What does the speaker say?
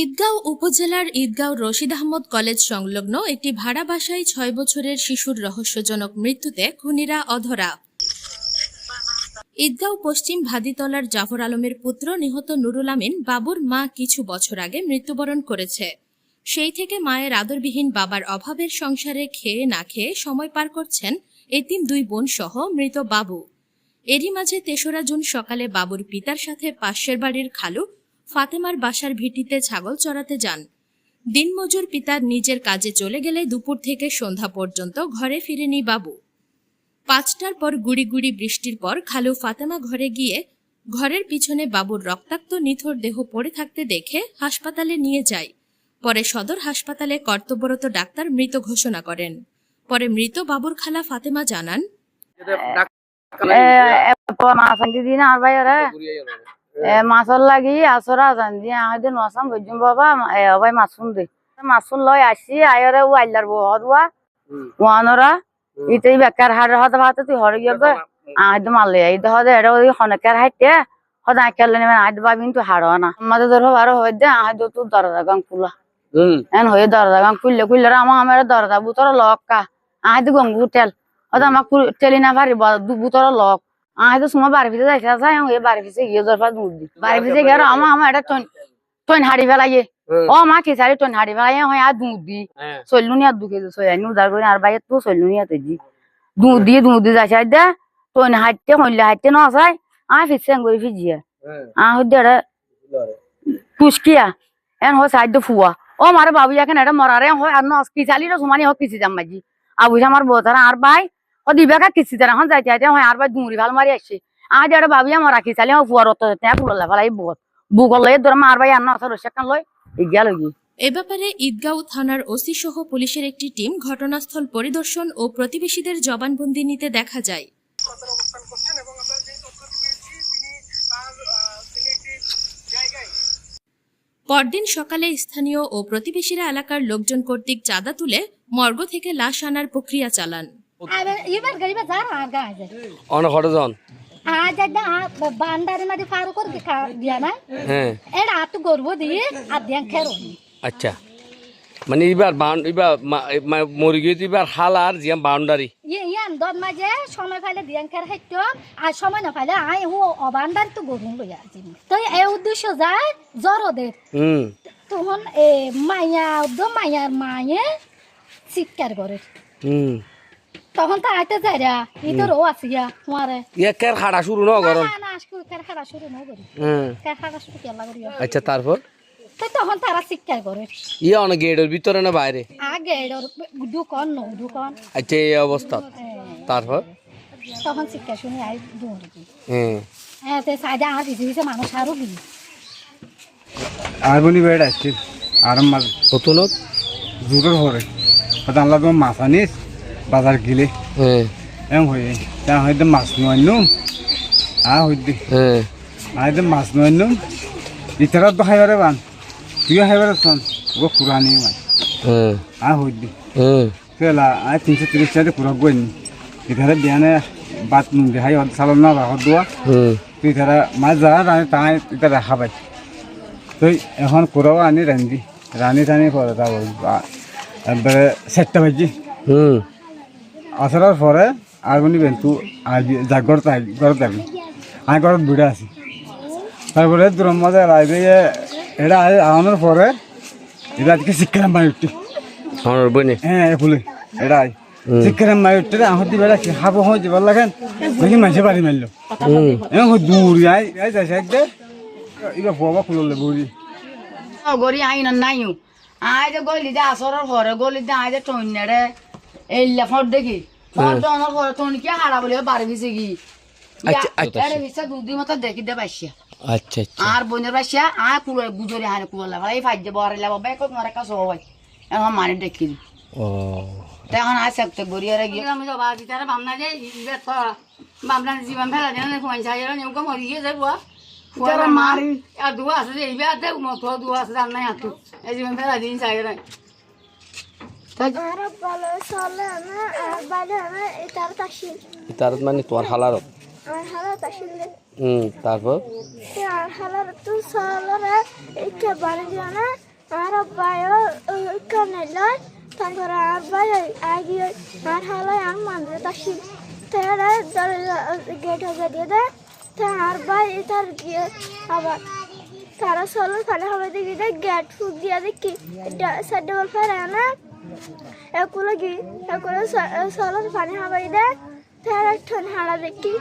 ঈদগাঁও উপজেলার ঈদগাঁও রশিদ আহমদ কলেজ সংলগ্ন একটি ভাড়া বাসায় ছয় বছরের শিশুর রহস্যজনক মৃত্যুতে খুনিরা অধরা। ঈদগাঁও পশ্চিম ভাদিতলার জাফর আলমের পুত্র নিহত নুরুল আমিন বাবুর মা কিছু বছর আগে মৃত্যুবরণ করেছে। সেই থেকে মায়ের আদরবিহীন বাবার অভাবের সংসারে খেয়ে না খেয়ে সময় পার করছেন এতিম দুই বোন সহ মৃত বাবু। এরই মাঝে তেসরা জুন সকালে বাবুর পিতার সাথে পাশের বাড়ির খালু ফাতেমার বাসার ভিটিতে ছাগল চড়াতে যান দিনমজুর পিতার নিজের কাজে চলে গেলে দুপুর থেকে সন্ধ্যা পর্যন্ত ঘরে ফিরেনি বাবু পাঁচটার পর গুড়ি গুড়ি বৃষ্টির পর খালু ফাতেমা ঘরে গিয়ে ঘরের পিছনে বাবুর রক্তাক্ত নিথর দেহ পড়ে থাকতে দেখে হাসপাতালে নিয়ে যায় পরে সদর হাসপাতালে কর্তব্যরত ডাক্তার মৃত ঘোষণা করেন পরে মৃত বাবুর খালা ফাতেমা জানান মাছর লাগি আসরা জান দিয়ে নসাম গজুম বাবা এ ভাই মাছুন দে। মাছুন লয় আসি আয়রে ও আইলার বো হদুয়া ওয়ানরা ইতেই বেকার হার হদ ভাত তুই হর গিয়ে আজ মালে এই দহ দে এটা ওই হনকার হাইতে হদ আইকালে নেবে আজ বাবিন তুই হাড় না। আমাদের ধরো বারো হয়ে দে আজ তুই দরজা গাং খুলা। এন হয়ে দরজা গাং খুললে খুললে আমার আমার দরজা বুতর লক্কা আজ গঙ্গু তেল। হদ আমাক টেলি না পারিব বুতর লক। আজ তো সময় বাড়ি ভিতরে যাইতে যাই আমি বাড়ি ভিতরে গিয়ে জরফা দুধ দি বাড়ি ভিতরে গেল আমার আমার এটা টন টন হাড়ি ফেলাইয়ে ও মা কি সারি টন হাড়ি ফেলাইয়ে হয় আর দুধ দি চল্লু নিয়ে দু কেজি সই আনি উদার করে আর বাইরে তো চল্লু নিয়ে তেজি দুধ দিয়ে দুধ দিয়ে যাইছে দে টন হাঁটতে হইলে হাঁটতে ন যাই আমি ফিরছে করে ফিজিয়ে আ হইতে এটা পুষ্কিয়া এন হয় সাইড ফুয়া ও মারে বাবু এখন এটা মরারে হয় আর ন কি চালি রে সুমানি হোক কিছু যাম মাজি আবু আমার বোতারা আর ভাই ও দিবাকা কিছি তারা হন যাইতে যাইতে হয় আর ভাই দুমুরি ভালো মারি আসছে আজ আমার রাখি চালি ও ফুয়ার অত ત્યાં ফুললা ফেলাই বুক বুকল লই ধর মার আর ন সেখান এ ব্যাপারে ঈদগাঁও থানার ওসি সহ পুলিশের একটি টিম ঘটনাস্থল পরিদর্শন ও প্রতিবেশীদের জবানবন্দি নিতে দেখা যায়। পরদিন সকালে স্থানীয় ও প্রতিবেশীরা এলাকার লোকজন কর্তৃক চাঁদা তুলে মর্গ থেকে লাশ আনার প্রক্রিয়া চালান। এবার গরিবা যার আর গা আছে আজ একটা বান্দারে মাঝে ফারু করে দিয়া না হ্যাঁ এটা আত গর্ব দিয়ে আর দিয়া খেরো আচ্ছা মানে এবার এবার মা- মা- এবার হাল আর জিয়াম বাউন্ডারি ইয়ে ইয়ান দর মাঝে সময় পাইলে দিয়া খের হাইতো আর সময় না পাইলে আই হো অবান্দার তো গরু লইয়া আছি তো এই উদ্দেশ্য যায় জরদের হুম তখন এ মাইয়া উদ্য মাইয়ার মায়ে চিৎকার করে হুম তখন তো আইতে যাই রা। ইতর ও আসিয়া তোমারে। ইয়া কের খাড়া শুরু ন গরম? না না আজকে খের খাড়া শুরু ন করি হ্যাঁ। খের খাড়া শুরু কেলা করি আচ্ছা তারপর? তো তখন তারা চিৎকার করে। ইয়া অনেক গেটের ভিতরে না বাইরে? আগে এর দোকান ন দোকান। আচ্ছা এই অবস্থা। তারপর? তখন চিৎকার শুনে আই দৌড়ি হ্যাঁ হ্যাঁ। তো সাইডে আর মানুষ আরও গিয়ে আরবনি বেড় আসছে আর মাছ নতুন জোরের হরে জানলা তো মাছ আনিস বাজার গিলে। এম হয়ে তা হয়তো মাছ নোয়াইনু আ হইতে। হ্যাঁ আইতে মাছ নোয়াইনু ইতারা তো খাইবারে বান। তুইও খাইবারে শোন ও পুরানি মান হ্যাঁ আ হইতে। হ্যাঁ তেলা আই তিনশো তিরিশ টাকা পুরা গইন। ইতারা বিয়ানে বাত নুন দেখাই সালন না রাখত দোয়া। তুই তারা মাছ যা রানি তাই ইতারা খাবাই তুই এখন কুড়াও আনি রান্ধি। রানি টানি পরে তা একবারে চারটা বাজি। হুম। আসার পরে আর বলি বেন্তু যা ঘরতে ঘরত যাবি। আমি ঘরত বুড়া আছি। তারপরে দূরের মাঝে রাইবে এটা আনার পরে এটা আজকে শিক্ষারাম মাই উঠি। আমার বনে হ্যাঁ ফুলে এটা শিক্ষারাম মাই উঠতে আমার দিবে রাখি হাবো হয়ে যাবার লাগেন দেখি মাসে বাড়ি মারলো এমন দূর আই আই যাইছে একদে এবার বাবা ফুললে বুড়ি গরি আইন নাইও। আই যে গলি যে আসরের ঘরে গলি যে আই যে টইনারে এল্লা দেখি। ফট অনর ঘরে টইন কি হারা বলে বাড়ি দে আচ্ছা আচ্ছা। আর বোনের পাইছিয়া আর কুলো গুজরি হানে কুলো এই ফাইজে বরে লাভ বাই কত মারে কাছে এখন মানে দেখি তখন আর সেপ্তে গড়িয়ারে গিয়ে। আমি তো বাড়ি তারা বামনা যে তো জীবন ফেলা দেন কোন ছাইরা নেউকে মরি গিয়ে যাব মারি আর দুয়া আছে মতো দুয়া আছে জান নাই আতু এই জীবন ফেলা দিন ছাইরা মানে তোমার হুম তারপর? আর বায়ো কানে লয় তারপরে আর আগে আর আর তারা গেট হবে দিয়ে দেয় তা আর বাই তার গিয়ে আবার তারা সলো খানে হবে দেখি গেট ফুক দিয়ে দেখি। সাইডে বল ফেরে না একুলো গি একুলো সলো পানি হাবাই দে তার ঠন হারা দেখি।